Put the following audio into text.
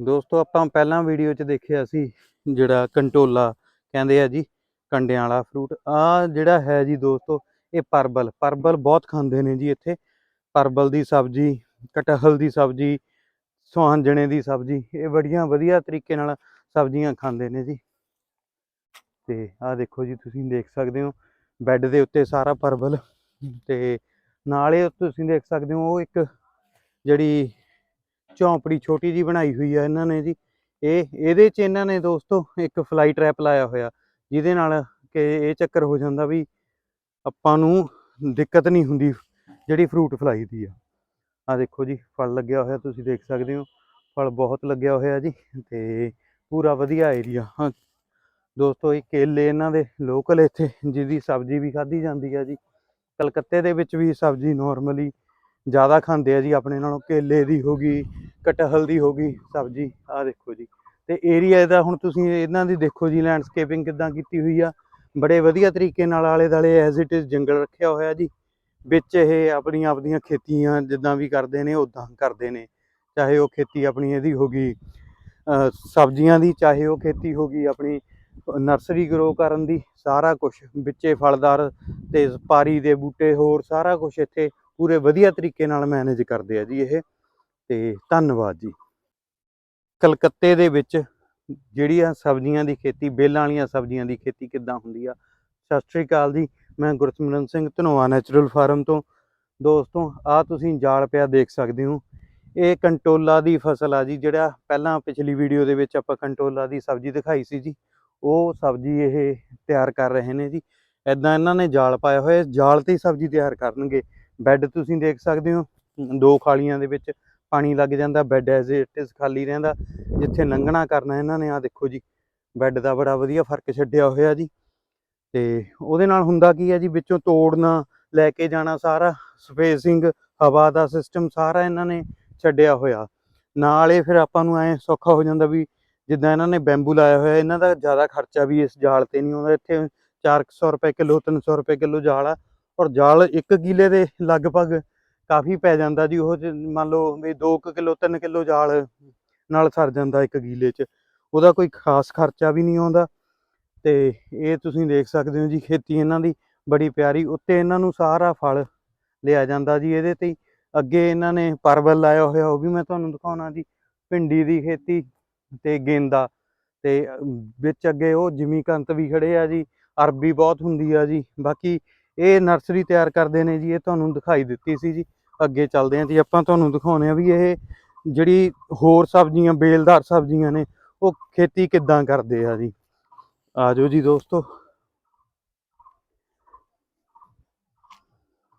ਦੋਸਤੋ, ਆਪਾਂ ਪਹਿਲਾਂ ਵੀਡੀਓ 'ਚ ਦੇਖਿਆ ਸੀ ਜਿਹੜਾ ਕੰਟੋਲਾ ਕਹਿੰਦੇ ਆ ਜੀ, ਕੰਡਿਆਂ ਵਾਲਾ ਫਰੂਟ ਆ ਜਿਹੜਾ ਹੈ ਜੀ ਦੋਸਤੋ, ਇਹ ਪਰਬਲ। ਪਰਬਲ ਬਹੁਤ ਖਾਂਦੇ ਨੇ ਜੀ ਇੱਥੇ। ਪਰਬਲ ਦੀ ਸਬਜ਼ੀ, ਕਟਹਲ ਦੀ ਸਬਜ਼ੀ, ਸੁਹਾਂਜਣੇ ਦੀ ਸਬਜ਼ੀ, ਇਹ ਬੜੀਆਂ ਵਧੀਆ ਤਰੀਕੇ ਨਾਲ ਸਬਜ਼ੀਆਂ ਖਾਂਦੇ ਨੇ ਜੀ। ਤੇ ਆਹ ਦੇਖੋ ਜੀ, ਤੁਸੀਂ ਦੇਖ ਸਕਦੇ ਹੋ, ਬੈੱਡ ਦੇ ਉੱਤੇ ਸਾਰਾ ਪਰਬਲ। ਤੇ ਨਾਲੇ ਤੁਸੀਂ ਦੇਖ ਸਕਦੇ ਹੋ, ਉਹ ਇੱਕ ਜਿਹੜੀ ਝੌਂਪੜੀ ਛੋਟੀ ਜੀ ਬਣਾਈ ਹੋਈ ਆ ਇਹਨਾਂ ਨੇ ਜੀ। ਇਹ, ਇਹਦੇ 'ਚ ਇਹਨਾਂ ਨੇ ਦੋਸਤੋ ਇੱਕ ਫਲਾਈ ਟ੍ਰੈਪ ਲਾਇਆ ਹੋਇਆ, ਜਿਹਦੇ ਨਾਲ ਕਿ ਇਹ ਚੱਕਰ ਹੋ ਜਾਂਦਾ ਵੀ ਆਪਾਂ ਨੂੰ ਦਿੱਕਤ ਨਹੀਂ ਹੁੰਦੀ ਜਿਹੜੀ ਫਰੂਟ ਫਲਾਈ ਦੀ ਆ। ਆ ਦੇਖੋ ਜੀ, ਫਲ ਲੱਗਿਆ ਹੋਇਆ, ਤੁਸੀਂ ਦੇਖ ਸਕਦੇ ਹੋ। ਫਲ ਬਹੁਤ ਲੱਗਿਆ ਹੋਇਆ ਜੀ ਤੇ ਪੂਰਾ ਵਧੀਆ ਏਰੀਆ ਹਾਂ, ਦੋਸਤੋ ਇਹ ਕੇਲੇ ਇਹਨਾਂ ਦੇ ਲੋਕਲ ਇੱਥੇ, ਜਿਹਦੀ ਸਬਜ਼ੀ ਵੀ ਖਾਧੀ ਜਾਂਦੀ ਆ ਜੀ। ਕਲਕੱਤੇ ਦੇ ਵਿੱਚ ਵੀ ਸਬਜ਼ੀ ਨਾਰਮਲੀ ਜ਼ਿਆਦਾ ਖਾਂਦੇ ਆ ਜੀ ਆਪਣੇ ਨਾਲੋਂ, ਕੇਲੇ ਦੀ ਹੋ ਗਈ, ਕਟਹਲ ਦੀ ਹੋ ਗਈ, ਸਬਜ਼ੀ, ਆਹ ਦੇਖੋ ਜੀ। ਤੇ ਏਰੀਆ ਇਹਦਾ ਹੁਣ ਤੁਸੀਂ ਇਹਨਾਂ ਦੀ ਦੇਖੋ ਜੀ ਲੈਂਡਸਕੇਪਿੰਗ ਕਿੱਦਾਂ ਕੀਤੀ ਹੋਈ ਆ। ਬੜੇ ਵਧੀਆ ਤਰੀਕੇ ਨਾਲ ਆਲੇ ਦਾਲੇ ਐਜ਼ ਇਟ ਇਜ਼ ਜੰਗਲ ਰੱਖਿਆ ਹੋਇਆ ਜੀ। ਵਿੱਚ ਇਹ ਆਪਣੀਆਂ ਆਪਣੀਆਂ ਖੇਤੀਆਂ ਜਿੱਦਾਂ ਵੀ ਕਰਦੇ ਨੇ ਉਦਾਂ ਕਰਦੇ ਨੇ। ਚਾਹੇ ਉਹ ਖੇਤੀ ਆਪਣੀ ਇਹਦੀ ਹੋ ਗਈ ਸਬਜ਼ੀਆਂ ਦੀ, ਚਾਹੇ ਉਹ ਖੇਤੀ ਹੋ ਗਈ ਆਪਣੀ ਨਰਸਰੀ ਗਰੋ ਕਰਨ ਦੀ, ਸਾਰਾ ਕੁਝ ਵਿੱਚੇ ਫਲਦਾਰ ਤੇ ਪਾਰੀ ਦੇ ਬੂਟੇ ਹੋਰ ਸਾਰਾ ਕੁਝ ਇੱਥੇ ਪੂਰੇ ਵਧੀਆ ਤਰੀਕੇ ਨਾਲ ਮੈਨੇਜ ਕਰਦੇ ਆ ਜੀ ਇਹ, ਤੇ ਧੰਨਵਾਦ ਜੀ। ਕਲਕੱਤੇ ਦੇ ਵਿੱਚ ਜਿਹੜੀਆਂ ਸਬਜ਼ੀਆਂ ਦੀ ਖੇਤੀ, ਬੇਲਾਂ ਵਾਲੀਆਂ ਸਬਜ਼ੀਆਂ ਦੀ ਖੇਤੀ ਕਿੱਦਾਂ ਹੁੰਦੀ ਆ? ਸਤਿ ਸ਼੍ਰੀ ਅਕਾਲ ਜੀ, ਮੈਂ ਗੁਰਸਿਮਰਨ ਸਿੰਘ, ਧਨੋਆ ਨੈਚੁਰਲ ਫਾਰਮ ਤੋਂ। ਦੋਸਤੋ ਆ ਤੁਸੀਂ ਜਾਲ ਪਿਆ ਦੇਖ ਸਕਦੇ ਹੋ। ਇਹ ਕੰਟੋਲਾ ਦੀ ਫਸਲ ਆ ਜੀ, ਜਿਹੜਾ ਪਹਿਲਾਂ ਪਿਛਲੀ ਵੀਡੀਓ ਦੇ ਵਿੱਚ ਆਪਾਂ ਕੰਟੋਲਾ ਦੀ ਸਬਜ਼ੀ ਦਿਖਾਈ ਸੀ ਜੀ, ਉਹ ਸਬਜ਼ੀ ਇਹ ਤਿਆਰ ਕਰ ਰਹੇ ਨੇ ਜੀ। ਐਦਾਂ ਇਹਨਾਂ ਨੇ ਜਾਲ ਪਾਇਆ ਹੋਇਆ ਜਾਲ ਤੇ ਹੀ ਸਬਜ਼ੀ ਤਿਆਰ ਕਰਨਗੇ। ਬੈੱਡ ਤੁਸੀਂ ਦੇਖ ਸਕਦੇ ਹੋ, ਦੋ ਖਾਲੀਆਂ ਦੇ ਵਿੱਚ ਪਾਣੀ ਲੱਗ ਜਾਂਦਾ, ਬੈੱਡ ਐਜ਼ ਇਟ ਇਜ਼ ਖਾਲੀ ਰਹਿੰਦਾ, ਜਿੱਥੇ ਲੰਘਣਾ ਕਰਨਾ ਇਹਨਾਂ ਨੇ ਆ ਦੇਖੋ ਜੀ, ਬੈੱਡ ਦਾ ਬੜਾ ਵਧੀਆ ਫ਼ਰਕ ਛੱਡਿਆ ਹੋਇਆ ਜੀ। ਤੇ ਉਹਦੇ ਨਾਲ ਹੁੰਦਾ ਕੀ ਹੈ ਜੀ, ਵਿੱਚੋਂ ਤੋੜਨਾ, ਲੈ ਕੇ ਜਾਣਾ ਸਾਰਾ ਸਪੇਸਿੰਗ ਹਵਾ ਦਾ ਸਿਸਟਮ ਸਾਰਾ ਇਹਨਾਂ ਨੇ ਛੱਡਿਆ ਹੋਇਆ। ਨਾਲ ਇਹ ਫਿਰ ਆਪਾਂ ਨੂੰ ਐ ਸੌਖਾ ਹੋ ਜਾਂਦਾ ਵੀ ਜਿੱਦਾਂ ਇਹਨਾਂ ਨੇ ਬੈਂਬੂ ਲਾਇਆ ਹੋਇਆ, ਇਹਨਾਂ ਦਾ ਜ਼ਿਆਦਾ ਖਰਚਾ ਵੀ ਇਸ ਜਾਲ ਤੇ ਨਹੀਂ ਆਉਂਦਾ। ਇੱਥੇ 400 ਰੁਪਏ ਕਿਲੋ 300 ਰੁਪਏ ਕਿਲੋ ਜਾਲ ਆ ਔਰ ਜਾਲ 1 ਕਿਲੇ ਦੇ ਲਗਭਗ ਕਾਫੀ ਪੈ ਜਾਂਦਾ ਜੀ, ਉਹ 'ਚ ਮੰਨ ਲਓ ਵੀ 2 ਕਿਲੋ 3 ਕਿਲੋ ਜਾਲ ਨਾਲ ਸਰ ਜਾਂਦਾ ਇੱਕ ਕਿਲੇ 'ਚ। ਉਹਦਾ ਕੋਈ ਖਾਸ ਖਰਚਾ ਵੀ ਨਹੀਂ ਆਉਂਦਾ। ਤੇ ਇਹ ਤੁਸੀਂ ਦੇਖ ਸਕਦੇ ਹੋ ਜੀ, ਖੇਤੀ ਇਹਨਾਂ ਦੀ ਬੜੀ ਪਿਆਰੀ, ਉੱਤੇ ਇਹਨਾਂ ਨੂੰ ਸਾਰਾ ਫਲ ਲਿਆ ਜਾਂਦਾ ਜੀ ਇਹਦੇ ਤੇ ਹੀ। ਅੱਗੇ ਇਹਨਾਂ ਨੇ ਪਰਵਲ ਲਾਇਆ ਹੋਇਆ, ਉਹ ਵੀ ਮੈਂ ਤੁਹਾਨੂੰ ਦਿਖਾਉਣਾ ਜੀ, ਭਿੰਡੀ ਦੀ ਖੇਤੀ ਤੇ ਗੇਂਦਾ। ਤੇ ਵਿੱਚ ਅੱਗੇ ਉਹ ਜਿਮੀਕੰਤ ਵੀ ਖੜੇ ਆ ਜੀ, ਅਰਬੀ ਬਹੁਤ ਹੁੰਦੀ ਆ ਜੀ। ਬਾਕੀ ਇਹ ਨਰਸਰੀ ਤਿਆਰ ਕਰਦੇ ਨੇ ਜੀ, ਇਹ ਤੁਹਾਨੂੰ ਦਿਖਾਈ ਦਿੱਤੀ ਸੀ ਜੀ। ਅੱਗੇ ਚੱਲਦੇ ਹਾਂ ਜੀ, ਆਪਾਂ ਤੁਹਾਨੂੰ ਦਿਖਾਉਣੇ ਆ ਵੀ ਇਹ ਜਿਹੜੀ ਹੋਰ ਸਬਜ਼ੀਆਂ, ਬੇਲਦਾਰ ਸਬਜ਼ੀਆਂ ਨੇ, ਉਹ ਖੇਤੀ ਕਿੱਦਾਂ ਕਰਦੇ ਆ ਜੀ। ਆਜੋ ਜੀ ਦੋਸਤੋ।